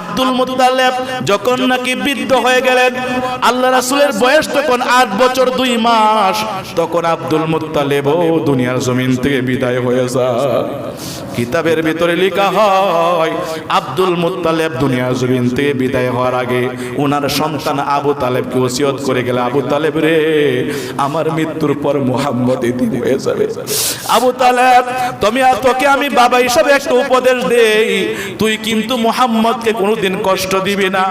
আব্দুল মুতালেব যখন নাকি বৃদ্ধ হয়ে গেলেন, আল্লাহ রাসূলের বয়স তখন আট বছর দুই মাস, তখন আব্দুল মুতালেবও দুনিয়ার জমিন থেকে বিদায় হয়ে যায়। কিতাবের ভিতরে লেখা হয়, আব্দুল মুত্তালেব দুনিয়ার জমিন থেকে বিদায় হওয়ার আগে ওনার সন্তান আবু তালেবকে ওসিয়ত করে গেলে, আবু তালেব রে, আমার মৃত্যুর পর মুহাম্মদ এদিন হয়ে যাবে। আবু তালেব, তুমি আর তোকে আমি বাবা হিসাবে একটা উপদেশ দেই, তুই কিন্তু মুহাম্মদকে কোনোদিন কষ্ট দিবি না।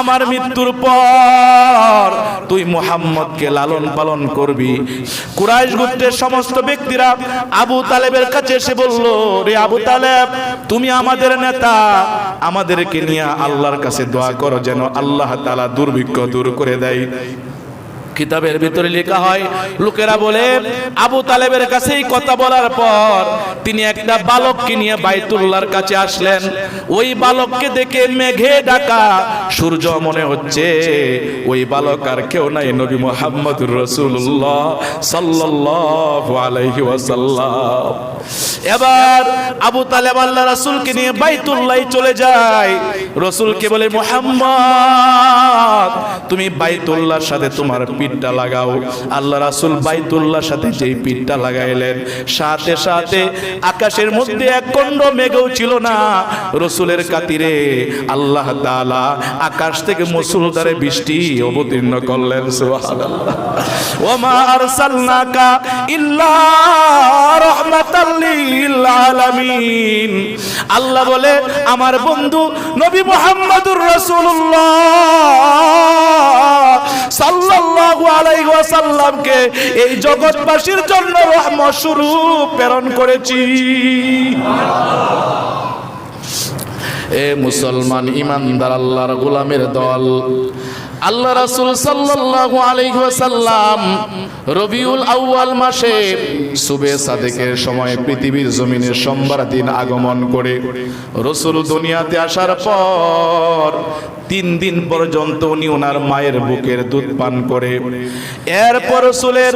আমার মৃত্যুর পর তুই মুহাম্মদকে লালন পালন করবি। কুরাইশ গোত্রের সমস্ত ব্যক্তিরা আবু তালেবের কাছে এসে বলল রে আবু তালেব তুমি আমাদের নেতা। আমাদেরকে নিয়ে আল্লাহর কাছে দোয়া করো যেন আল্লাহ তালা দুর্ভিক্ষ দূর করে দেয়। কিতাবের ভিতরে লেখা হয়, লোকেরা বলে, আবু তালেবের কাছে এই কথা বলার পর তিনি একটা বালককে নিয়ে বাইতুল্লাহর কাছে আসলেন। ওই বালককে দেখে মেঘে ডাকা, সূর্য মনে হচ্ছে ওই বালক আর কেউ নাই, নবী মোহাম্মদুর রসুল্লাহ সাল্লাল্লাহু আলাইহি ওয়াসাল্লাম। এবার আবু তালেব আল্লাহ রাসূলকে নিয়ে বাইতুল্লাহ চলে যায়। রসুলকে বলে, মোহাম্মদ, তুমি বাইতুল্লাহর সাথে তোমার পিঠটা লাগাও। আল্লাহ রাসূল বাইতুল্লাহর সাথে যেই পিঠটা লাগাইলেন, সাথে সাথে আকাশের মধ্যে এক খণ্ড মেঘও ছিল না। রসুলের কাতিরে আল্লাহ তাআলা আকাশ থেকে মুসুলধারে বৃষ্টি অবতীর্ণ করলেন, সুবহানাল্লাহ। ওমা আরসালনাকা ইল্লা রাহমাতাল আলামিন আল্লাহ বলে, আমার বন্ধু নবী মুহাম্মদুর রাসূলুল্লাহ সাল্লাল্লাহু আলাইহি ওয়াসাল্লামকে এই জগৎবাসীর জন্য রহমত স্বরূপ প্রেরণ করেছি। এ মুসলমান ইমানদার আল্লাহর গোলামের দল আল্লাহ রাসূল সাল্লাল্লাহু আলাইহি ওয়াসাল্লাম রবিউল আউয়াল মাসে সুবে সাদেকের সময় পৃথিবীর জমিনে সোমবার দিন আগমন করে রসুল দুনিয়াতে আসার পর তিন দিন পর্যন্ত উনি ওনার মায়ের বুকের দুধ পান করে। এরপর রসুলের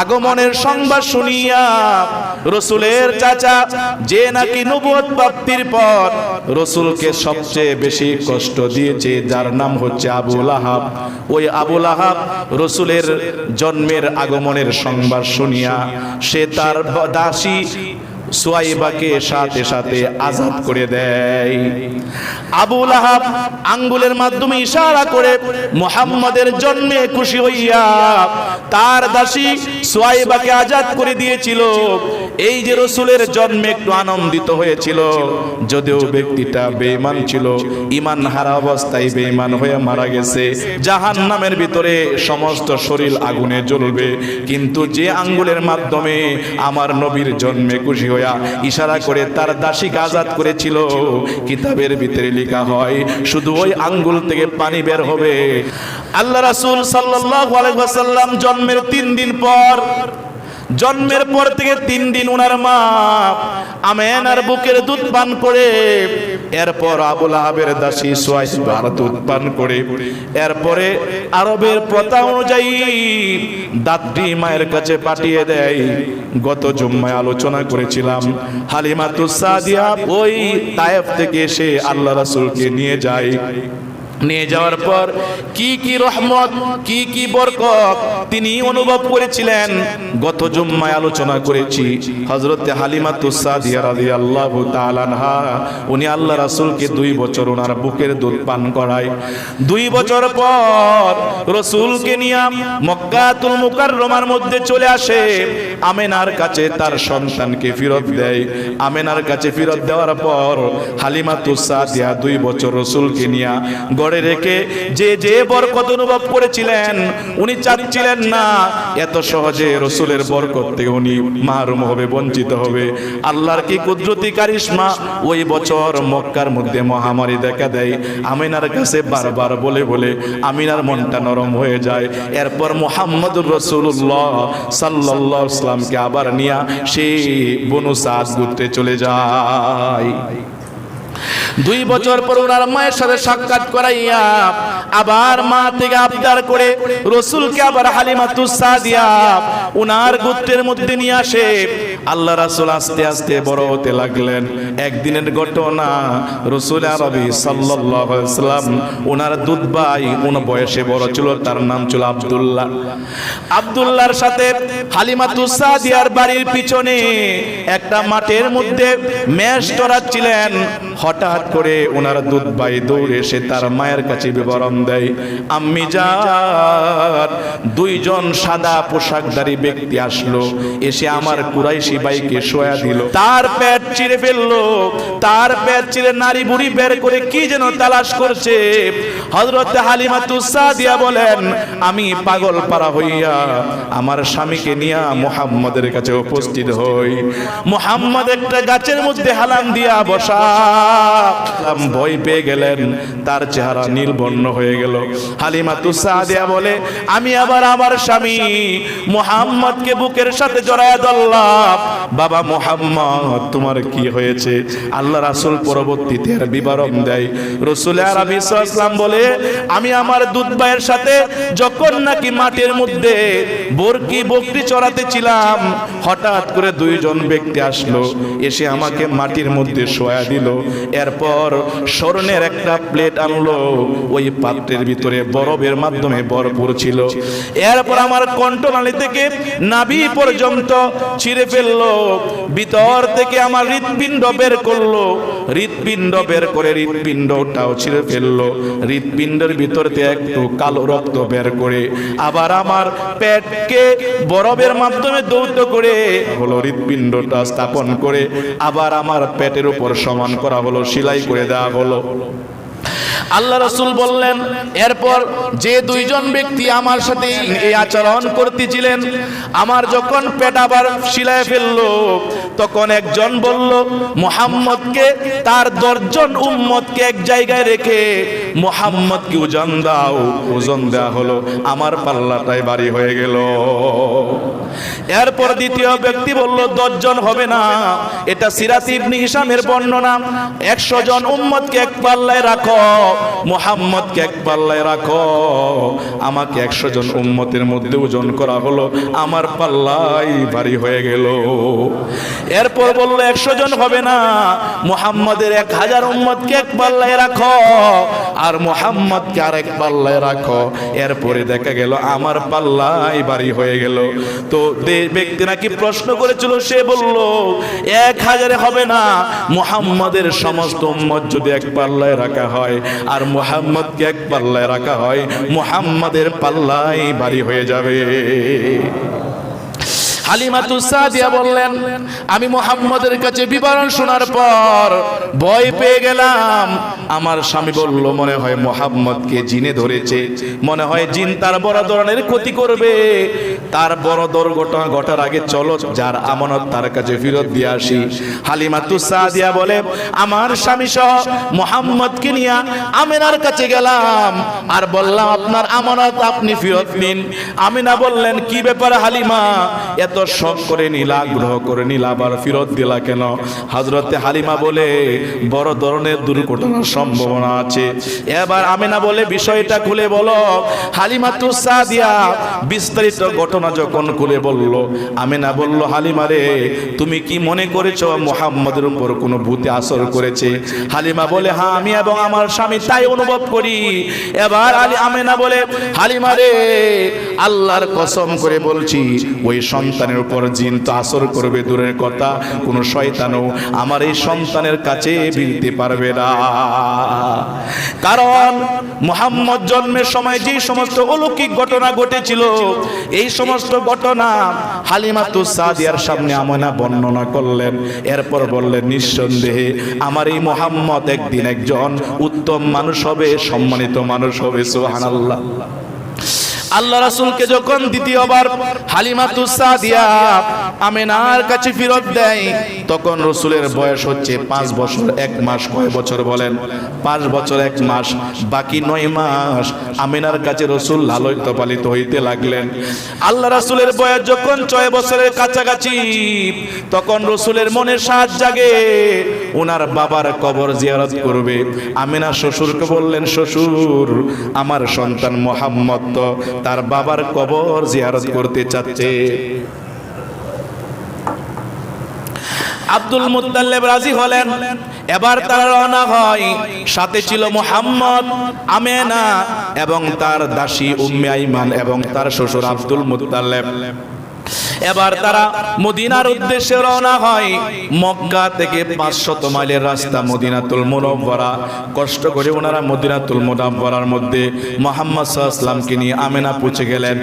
আগমনের সংবাদ শুনিয়া রসুলের চাচা যে নাকি নবুয়ত প্রাপ্তির পর রসুলকে সবচেয়ে বেশি কষ্ট দিয়েছে যার নাম হচ্ছে আবুল আহাব। ওই আবুল আহাব রসুলের জন্মের আগমনের সংবাদ শুনিয়া সে তার দাসী সোয়াইবাকে সাথে সাথে আজাদ করে দেয়। আবুল আহাব আঙ্গুলের মাধ্যমে ইশারা করে মুহাম্মাদের জন্মে খুশি হইয়া তার দাসী সোয়াইবাকে আজাদ করে দিয়েছিল। এই যে রসুলের জন্মে একটু আনন্দিত হয়েছিল, যদিও ব্যক্তিটা বেঈমান ছিল ইমান হারা অবস্থায় বেঈমান হয়ে মারা গেছে। জাহান নামের ভিতরে সমস্ত শরীর আগুনে জ্বলবে, কিন্তু যে আঙ্গুলের মাধ্যমে আমার নবীর জন্মে খুশি হইয়া ইশারা করে তার দাসীকে আজাদ করেছিল। কিতাবের ভিতরে লেখা হয়, শুধু ওই আঙ্গুল থেকে পানি বের হবে। আল্লাহ রাসুল সাল্লাল্লাহু আলাইহি ওয়াসাল্লাম জন্মের তিন দিন পর জন্মের পর থেকে তিন দিন ওনার মা আমেনার বুকের দুধ পান করে, এরপর আবুল আহাবের দাসী সোয়াইবার দুধ পান করে, এরপরে আরবের প্রথা অনুযায়ী দাত্রী মায়ের কাছে পাঠিয়ে দেয়। গত জুম্মায় আলোচনা করেছিলাম, হালিমাতুস সাদিয়া ওই তায়েফ থেকে এসে আল্লাহ রাসূলকে নিয়ে যায়। নিয়ে যাওয়ার পর কি কি রহমত, কি কি বরকত তিনি অনুভব করেছিলেন, গত জুম্মায় আলোচনা করেছি। হযরতে হালিমাতু সাদিয়া রাদিয়াল্লাহু তাআলা আনহা, উনি আল্লাহ রাসূলকে দুই বছর ওনার বুকের দুধ পান করায়। দুই বছর পর রসূলকে নিয়ে মক্কাতুল মুকাররমার মধ্যে চলে আসে। আমেনার কাছে তার সন্তানকে ফেরত দেয়। আমেনার কাছে ফেরত দেওয়ার পর হালিমাতু সাদিয়া দুই বছর রসূলকে নিয়ে রেখে যে যে বরকত অনুভব করেছিলেন, উনি চাচ্ছিলেন না, এত সহজে রসুলের বরকত থেকে উনি মাহরুম হবে, বঞ্চিত হবে। আল্লাহর কি কুদরতি কারিশমা? ওই বছর মক্কার মধ্যে মহামারী দেখা দেয়। আমিনার কাছে বারবার বলে বলে আমিনার মনটা নরম হয়ে যায়। এরপর মোহাম্মদুর রসুল্লাহ সাল্লাহ ইসলামকে আবার নিয়া সেই বনু সাদ গুত্রে চলে যায়। দুই বছর পর ওনার মায়ের সাথে সাক্ষাৎ করাইয়া আবার মা থেকে আবদার করে রসুলকে আবার হালিমা তুসা দিয়া ওনার গোত্রের মধ্যে নিয়ে আসে। আল্লাহ রাসুল আস্তে আস্তে বড় হতে লাগলেন। একদিনের ঘটনা, রসুল আরবি সাল্লাম ওনার দুধ ভাই কোন বয়সে বড় ছিল, তার নাম ছিল আব্দুল্লাহ। আব্দুল্লাহর সাথে হালিমা তুসা দিয়ার বাড়ির পিছনে একটা মাঠের মধ্যে মেষ চড়াচ্ছিলেন। হঠাৎ করে ওনার দুধ বাই দৌড়ে এসে তার মায়ের কাছে বিবরণ দেয়, আম্মি যার দুইজন সাদা পোশাকধারী ব্যক্তি আসলো, এসে আমার কুরাইশি বাইকে শোয়া দিল। তার পেট চিরে ফেলল, তার পেট চিরে নারী বুড়ি বের করে কি যেন তালাশ করছে। হজরত হালিমা তুসাদিয়া বলেন, আমি পাগল পারা হইয়া আমার স্বামীকে নিয়া মুহাম্মদের কাছে উপস্থিত হই। মুহাম্মদ একটা গাছের মধ্যে হালাম দিয়া বসা ভয় পেয়ে গেলেন। তার চেহারা নীল বর্ণ হয়ে গেল। হালিমা তুসাদিয়া বলে, আমি আবার আমার স্বামী মুহাম্মদকে বুকের সাথে জড়ায় ধরলাম। বাবা মুহাম্মদ, তোমার কি হয়েছে? আল্লাহ রাসুল পরবর্তীতে এর বিবরণ দেয়। রসুল আরবি ইসলাম বলে, আমি আমার দুধ ভাইয়ের সাথে যখন নাকি মাটির মধ্যে বরকি বকরি চড়াতে ছিলাম, হঠাৎ করে দুইজন ব্যক্তি আসলো। এসে আমাকে মাটির মধ্যে শোয়া দিল। এরপর স্বর্ণের একটা প্লেট আনলো। ওই পাত্রের ভিতরে বরফের মাধ্যমে ভরপুর ছিল। এরপর আমার কণ্ঠনালী থেকে নাভি পর্যন্ত ছিঁড়ে ফেলল। ভিতর থেকে আমার হৃৎপিণ্ড বের করল। হৃৎপিণ্ড বের করে হৃৎপিণ্ডটাও ছিঁড়ে ফেলল। হৃৎপিণ্ডের ভিতর থেকে একটু কালো রক্ত বের করে আবার আমার পেটকে বরফের মাধ্যমে দৌত করে হলো হৃৎপিণ্ডটা স্থাপন করে আবার আমার পেটের উপর সমান করা হলো সেলাই করে দেওয়া হলো আল্লাহ রসুল বললেন, এরপর যে দুইজন ব্যক্তি আমার সাথে এই আচরণ করতেছিলেন, আমার যখন পেট আবার শিলায় ফেলল, তখন একজন বলল, মোহাম্মদকে, তার দশজন উম্মদকে এক জায়গায় রেখে মোহাম্মদকে ওজন দাও, ওজন দেওয়া হলো। আমার পাল্লাটাই বাড়ি হয়ে গেল। এরপর দ্বিতীয় ব্যক্তি বলল, দশজন হবে না। এটা সিরাত ইবনি হিসামের বর্ণনা। একশো জন উম্মতকে এক পাল্লায় রাখো, মোহাম্মদকে এক পাল্লায় রাখো। আমাকে একশো জন উম্মতের মধ্যে ওজন করা হলো, আমার পাল্লাই ভারী হয়ে গেল। এরপর বলল, একশো জন হবে না, মোহাম্মদের এক হাজার উম্মতকে এক পাল্লায় রাখো। আর মোহাম্মদকে আর এক পাল্লায় রাখো। এরপরে দেখা গেল আমার পাল্লাই বাড়ি হয়ে গেল। তো ব্যক্তি নাকি প্রশ্ন করেছিল, সে বলল, এক হাজারে হবে না। মোহাম্মদের সমস্ত উম্মত যদি এক পাল্লায় রাখা হয় আর মোহাম্মদকে এক পাল্লায় রাখা হয়, মোহাম্মদের পাল্লাই বাড়ি হয়ে যাবে। হালিমাতু সাদিয়া বললেন, আমি মোহাম্মদের কাছে বিবরণ শোনার পর ভয় পেয়ে গেলাম। আমার স্বামী বলল, মনে হয় মোহাম্মদকে জিনে ধরেছে। মনে হয় জিন তার বড় ধরনের ক্ষতি করবে। তার বড় দুর্ঘটনা ঘটার আগে চলো, যার আমানত তার কাছে ফেরত দিয়ে আসি। হালিমাতু সাদিয়া বলে, আমার স্বামী সহ মোহাম্মদকে নিয়ে আমিনার কাছে গেলাম। আর বললাম, আপনার আমানত আপনি ফেরত নিন। আমিনা বললেন, কি ব্যাপার হালিমা? এত শখ করে নিলা, আগ্রহ করে নিলা, আবার ফেরত দিলা কেন? হজরতে হালিমা বলে, বড় ধরনের দুর্ঘটনার সম্ভাবনা আছে। এবার আমিনা বলে, বিষয়টা খুলে বলো। হালিমা তু সাদিয়া, বিস্তারিত ঘটনা যখন খুলে বলল, আমিনা বলল, হালিমা রে, তুমি কি মনে করেছ মোহাম্মদের উপর কোনো ভূতে আসর করেছে? হালিমা বলে হ্যাঁ আমি এবং আমার স্বামী তাই অনুভব করি। এবার আলী আমেনা বলে, হালিমা রে, আল্লাহর কসম করে বলছি, ওই সন্তানের উপর জিন তো আসর করবে, দূরের কথা কোনো শয়তানও আমার এই সন্তানের কাছে বিলতে পারবে না। কারণ মোহাম্মদ জন্মের সময় যে সমস্ত অলৌকিক ঘটনা ঘটেছিল, এই সমস্ত ঘটনা হালিমাতু সাদিয়ার সামনে আমনা বর্ণনা করলেন। এরপর বললেন, নিঃসন্দেহে আমার এই মোহাম্মদ একদিন একজন উত্তম মানুষ হবে, সম্মানিত মানুষ হবে, সুবহানাল্লাহ। আল্লাহ রাসূলকে যখন দ্বিতীয়বার হালিমাতুস সাদিয়া আমেনার কাছে ফেরত দেয়, তখন রসুলের বয়স হচ্ছে পাঁচ বছর, এক মাস। কয় বছর বলেন? পাঁচ বছর, এক মাস। বাকি নয় মাস আমিনার কাছে রসুল লালিত পালিত হইতে লাগলেন। আল্লাহ রাসুলের বয়স যখন ছয় বছরের কাছাকাছি, তখন রসুলের মনে সাজ জাগে। ওনার বাবার কবর জিয়ারত করবে। আমিনা শ্বশুরকে বললেন, শ্বশুর, আমার সন্তান মোহাম্মদ তো তার বাবার কবর জিয়ারত করতে চাচ্ছে। আব্দুল মুতাল্লেব রাজি হলেন। এবার তারা রওনা হয়। সাথে ছিল মোহাম্মদ, আমেনা এবং তার দাসী উম্মে আইমান এবং তার শ্বশুর আব্দুল মুত্তাল্লিব এবার তারা মদিনার উদ্দেশ্যে রওনা হয়। মক্কা থেকে পাঁচশত মাইলের রাস্তা মদিনাতুল মুনব্বরা কষ্ট করে ওনারা মদিনাতুল মুনব্বরার মধ্যে মোহাম্মদ সাল্লামকে নিয়ে আমেনা পৌঁছে গেলেন।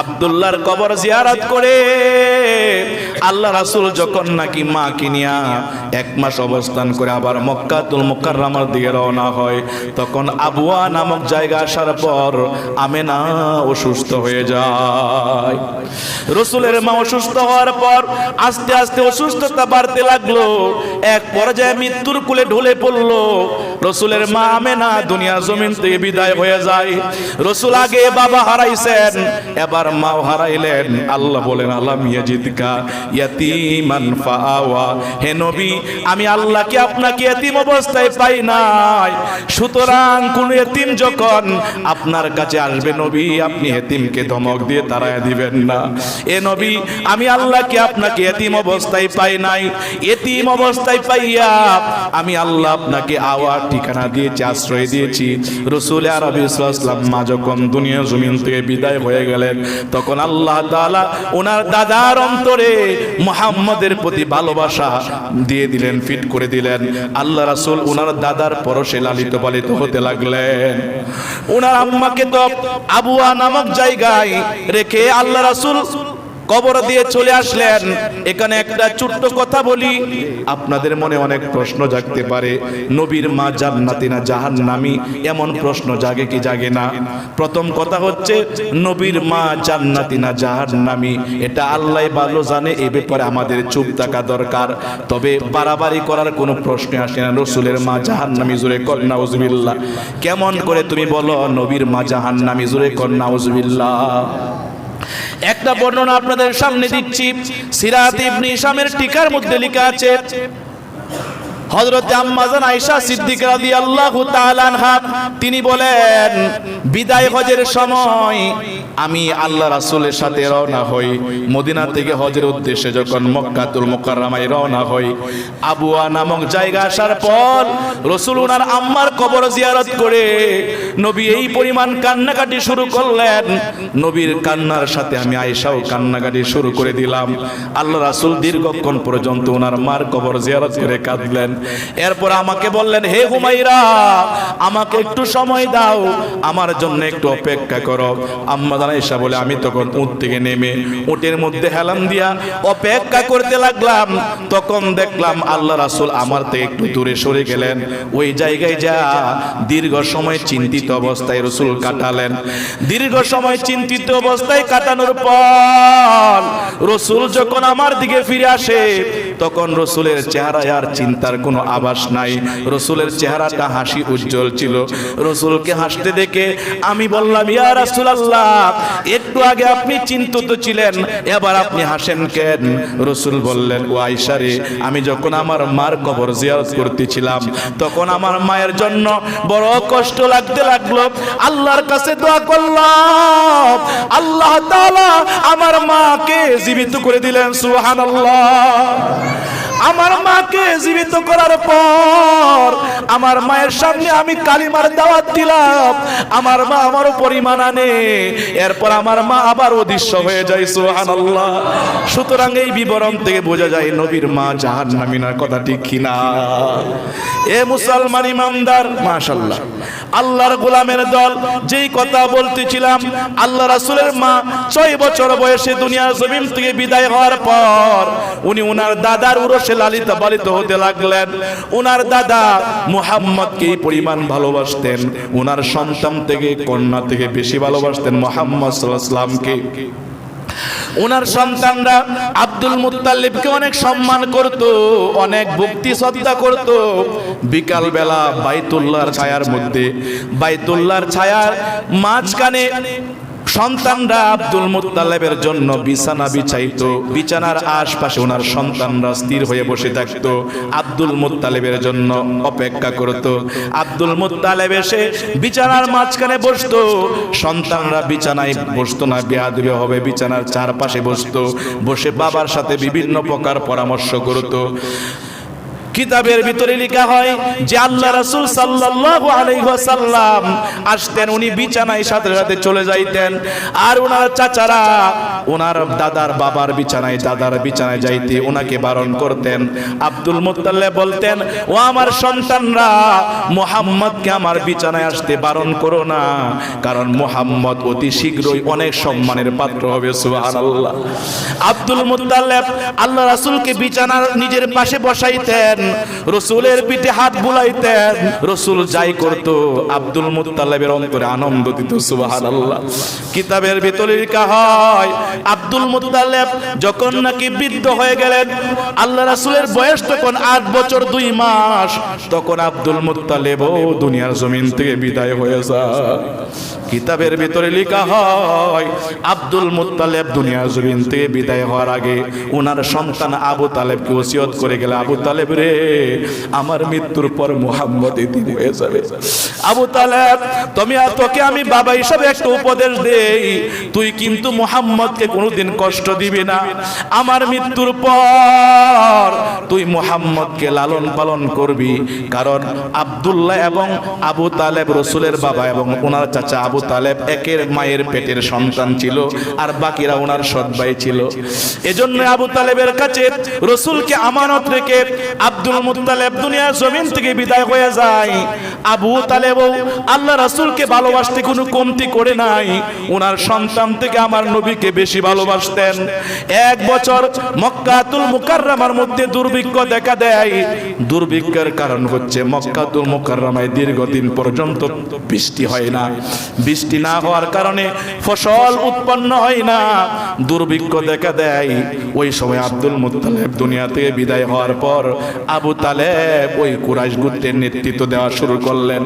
আব্দুল্লাহর কবর জিয়ারত করে আল্লাহ রাসূল যখন নাকি মা কিনিয়া এক মাস অবস্থান করে আবার মক্কাতুল মুকাররমার দিকে রওনা হয়, তখন আবুয়া নামক জায়গা আসার পর আমেনা অসুস্থ হয়ে যায়। রসুলের মা অসুস্থ হওয়ার পর আস্তে আস্তে অসুস্থতা বাড়তে লাগল। এক পর্যায়ে মৃত্যুর কুলে ঢলে পড়ল। রসুলের মা আমেনা দুনিয়া জমিন থেকে বিদায় হয়ে যায়। রসুল আগে বাবা হারাইছেন, এবার মাও হারাইলেন। আল্লাহ বলেন আল্লাহ ইয়াজিদকা ইয়াতিমান ফাআওয়া। হে নবী, আমি আল্লাহকে আপনাকে এতিম অবস্থায় পাই নাই। সুতরাং কোন এতিম যখন আপনার কাছে আসবে নবী, আপনি এতিমকে ধমক দিয়ে তাড়ায় দিবেন না। এ নবী আমি আল্লাহকে আপনাকে এতিম অবস্থায় পাই নাই। এতিম অবস্থায় পাইয়া আমি আল্লাহ আপনাকে আওয়ার ঠিকানা দিয়েছি, আশ্রয় দিয়েছি। রসুল আরবি মা যখন দুনিয়া জমিন থেকে বিদায় হয়ে গেলেন, তখন আল্লাহ তাআলা ওনার দাদার অন্তরে মুহাম্মদের প্রতি ভালোবাসা দিয়ে দিলেন, ফিট করে দিলেন। আল্লাহ রাসূল ওনার দাদার পরশে লালিত পালিত হতে লাগলেন। ওনার আম্মাকে তো আবুয়া নামক জায়গায় রেখে আল্লাহ রাসূল কবর দিয়ে চলে আসলেন। এখানে একটা ছোট্ট কথা বলি। আপনাদের মনে অনেক প্রশ্ন জাগতে পারে। নবীর মা জান্নাতি না জাহান্নামী? এমন প্রশ্ন জাগে কি জাগে না? প্রথম কথা হচ্ছে, নবীর মা জান্নাতি না জাহান্নামী? এটা আল্লাহ ভালো জানে, এ ব্যাপারে আমাদের চুপ থাকা দরকার। তবে বাড়াবাড়ি করার কোনো প্রশ্ন আসে না। রসুলের মা জাহান্নামী জুড়ে কন্যা উজবিল্লা কেমন করে তুমি বলো, নবীর মা জাহান্নামী জুড়ে কন্যা উজবিল্লা একটা বর্ণনা আপনাদের সামনে দিচ্ছি। সিরাত ইবনে ইসামের টিকার মধ্যে লেখা আছে হযরত আম্মাজান আয়েশা সিদ্দিকা রাদিয়াল্লাহু তাআলা আনহা, তিনি বলেন, বিদায় হজের সময় আমি আল্লাহ রাসূলের সাথে রওনা হই। মদিনা থেকে হজের উদ্দেশ্যে যখন মক্কাতুল মুকাররমায় রওনা হই আবুয়া নামক জায়গা আসার পর রাসূল ওনার আম্মার কবর জিয়ারত করে নবী এই পরিমাণ কান্নাকাটি শুরু করলেন। নবীর কান্নার সাথে আমি আয়েশাও কান্নাকাটি শুরু করে দিলাম। আল্লাহ রাসূল দীর্ঘক্ষণ পর্যন্ত ওনার মার কবর জিয়ারত করে কাঁদলেন। এরপর আমাকে বললেন, হে হুমাইরা আমাকে একটু সময় দাও, আমার জন্য একটু অপেক্ষা করো। আম্মা জানাইসা বলে, আমি তখন উঠ থেকে নেমে উটের মধ্যে হেলাম দিয়া অপেক্ষা করতে লাগলাম। তখন দেখলাম আল্লাহ রাসূল আমার থেকে একটু দূরে সরে গেলেন। ওই জায়গায় যা দীর্ঘ সময় চিন্তিত অবস্থায় রসুল কাটালেন। দীর্ঘ সময় চিন্তিত অবস্থায় কাটানোর পর রসুল যখন আমার দিকে ফিরে আসে, তখন রসুলের চেহারায় আর চিন্তার কোনো আভাস নাই। রসুলের চেহারাটা হাসি উজ্জ্বল ছিল। রসুলকে হাসতে দেখে আমি বললাম, ইয়া রাসূলুল্লাহ, একটু আগে আপনি চিন্তিত ছিলেন, এবার আপনি হাসেন কেন? রসুল বললেন, ও আয়েশা রে, আমি যখন আমার মার কবর জিয়ারত করতেছিলাম, তখন আমার মায়ের জন্য বড় কষ্ট লাগতে লাগল। আল্লাহর কাছে দোয়া করলাম। আল্লাহ আমার মাকে জীবিত করে দিলেন, সুবহানাল্লাহ। আমার মাকে জীবিত করার পর আমার মায়ের সামনে আমি কালিমার দাওয়াত দিলাম। আমার মা আমার পরিমাণ আনে। এরপর আমার মা আবার অদৃশ্য হয়ে যায়, সুবহানাল্লাহ। সুতরাং এই বিবরণ থেকে বোঝা যায় নবীর মা জাহান্নামিনার কথা ঠিক কিনা। এ মুসলমান ইমানদার, মাশাআল্লাহ। আল্লাহর গোলামের দল, যেই কথা বলতেছিলাম, আল্লাহ রাসূলের মা ছয় বছর বয়সে দুনিয়ার জমিন থেকে বিদায় হওয়ার পর উনি উনার দাদার উরস বয়সে লালিত পালিত হতে লাগলেন। ওনার দাদা মুহাম্মদকে পরিমাণ ভালোবাসতেন। ওনার সন্তান থেকে, কন্যা থেকে বেশি ভালোবাসতেন মোহাম্মদ সাল্লামকে ওনার সন্তানরা আব্দুল মুত্তালিবকে অনেক সম্মান করত, অনেক ভক্তি শ্রদ্ধা করত। বিকাল বেলা বাইতুল্লাহর ছায়ার মধ্যে, বাইতুল্লাহর ছায়ার মাঝখানে সন্তানরা আব্দুল মুত্তালেবের জন্য বিছানা বিছাইতো, বিছানার আশপাশে ওনার সন্তানরা স্থির হয়ে বসে থাকতো। আব্দুল মুত্তালেবের জন্য অপেক্ষা করত। আব্দুল মুত্তালেব এসে বিছানার মাঝখানে বসতো। সন্তানরা বিছানায় বসতো না, বেয়াদবি হবে, বিছানার চারপাশে বসতো। বসে বাবার সাথে বিভিন্ন প্রকার পরামর্শ করতো। কিতাবের ভিতরে লেখা হয় যে আল্লাহ রাসূল সাল্লাল্লাহু আলাইহি ওয়াসাল্লাম আসতেন, উনি বিছানায় সাথে সাথে চলে যাইতেন। আর ওনার চাচারা ওনার দাদার বাবার বিছানায়, দাদার বিছানায় যাইতে ওনাকে বারণ করতেন। আব্দুল মুত্তাল্লিব বলতেন, ও আমার সন্তানরা, মুহাম্মদকে আমার বিছানায় আসতে বারণ করো না, কারণ মুহাম্মদ অতি শীঘ্রই অনেক সম্মানের পাত্র হবে, সুবহানাল্লাহ। আব্দুল মুত্তাল্লিব আল্লাহ রাসূলকে বিছানার নিজের পাশে বসাইতেন। রসুলের পিঠে হাত বুলাইতেন। রসুল যাই করত, আব্দুল মুত্তালেবের অন্তরে আনন্দ দিত, সুবহানাল্লাহ। কিতাবের ভিতরে লেখা হয় আব্দুল মুত্তালেব যখন নাকি বৃদ্ধ হয়ে গেলেন, আল্লাহ রাসূলের বয়স তখন আট বছর দুই মাস, তখন আব্দুল মুত্তালেব ও দুনিয়ার জমিন থেকে বিদায় হয়ে যায়। কিতাবের ভিতরে লেখা হয়, আব্দুল মুত্তালেব দুনিয়া জমিন থেকে বিদায় হওয়ার আগে ওনার সন্তান আবু তালেবকে ওসিয়ত করে গেলে, আবু তালেব রে, আমার মৃত্যুর পর মুহাম্মদ এদিন হয়ে যাবে। আবু তালেব, তুমি আর তোকে আমি বাবা হিসাবে একটা উপদেশ দেই তুই কিন্তু মোহাম্মদকে কোনোদিন কষ্ট দিবি না। আমার মৃত্যুর পর তুই মোহাম্মদকে লালন পালন করবি। কারণ আব্দুল্লাহ এবং আবু তালেব রসুলের বাবা এবং ওনার চাচা আবু তালেব একের মায়ের পেটের সন্তান ছিল আর বাকিরা ওনার সৎ ভাই ছিল। এজন্য আবু তালেবের কাছে রসুলকে আমানত রেখে আব্দুল মুত্তালেব দুনিয়ার জমিন থেকে বিদায় হয়ে যায়। আবু তালেব আল্লাহ রসুলকে ভালোবাসতে কোনো কমতি করে নাই। ওনার সন্তান থেকে আমার নবীকে বেশি ভালোবাসতেন। এক বছর মক্কাতুল মুকাররমার মধ্যে দুর্ভিক্ষ দেখা দেয়। দুর্ভিক্ষের কারণ হচ্ছে মক্কাতুল মুকাররমায় দীর্ঘদিন পর্যন্ত বৃষ্টি হয় না। বৃষ্টি না হওয়ার কারণে ফসল উৎপন্ন হয় না। দুর্ভিক্ষ দেখা দেয়। ওই সময় আব্দুল মুত্তালেব দুনিয়া থেকে বিদায় হওয়ার পর আবু তালেব ওই কুরাইশ গোত্রের নেতৃত্ব দেওয়া শুরু করলেন।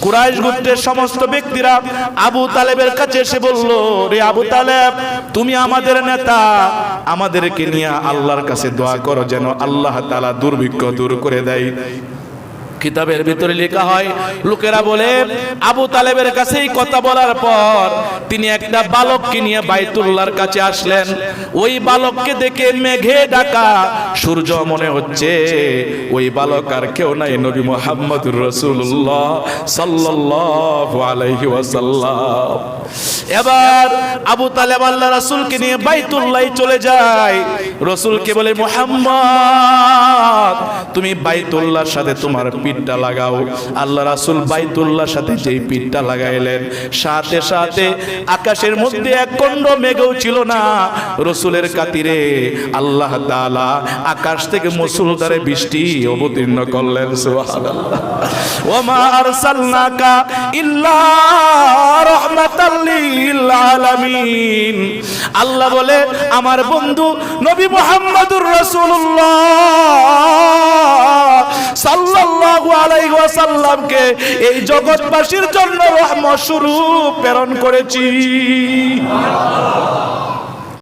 কুরাইশ গোত্রের সমস্ত ব্যক্তিরা আবু তালেবের কাছে এসে বলল রে আবু তালেব, তুমি আমাদের নেতা। আমাদেরকে নিয়ে আল্লাহর কাছে দোয়া করো যেন আল্লাহ তালা দুর্ভিক্ষ দূর করে দেয়। কিতাবের ভিতরে লেখা হয়, লোকেরা বলে, আবু তালেবের কাছে কথা বলার পর তিনি একটা বালককে নিয়ে বাইতুল্লাহর কাছে আসলেন। ওই বালককে দেখে মেঘে ডাকা, সূর্য মনে হচ্ছে ওই বালক আর কেউ নাই, নবী মোহাম্মদুর রাসূলুল্লাহ সাল্লাল্লাহু আলাইহি ওয়াসাল্লাম। এবার আবু তালেব আল্লাহ রাসূলকে নিয়ে বাইতুল্লাহ চলে যায়। রাসূলকে বলে, মুহাম্মদ, তুমি বাইতুল্লাহর সাথে তোমার পিঠটা লাগাও। আল্লাহ রাসূল বাইতুল্লাহর সাথে যেই পিঠটা লাগাইলেন, সাথে সাথে আকাশের মধ্যে এক খণ্ড মেঘও ছিল না। রসুলের কাতিরে আল্লাহ তাআলা আকাশ থেকে মুসুলধারে বৃষ্টি অবতীর্ণ করলেন, সুবহানাল্লাহ। আলামিন। আল্লাহ বলে, আমার বন্ধু নবী মুহাম্মদুর সাল্লাল্লাহু আলাইহি এই জগৎবাসীর জন্য রহমত স্বরূপ প্রেরণ করেছি।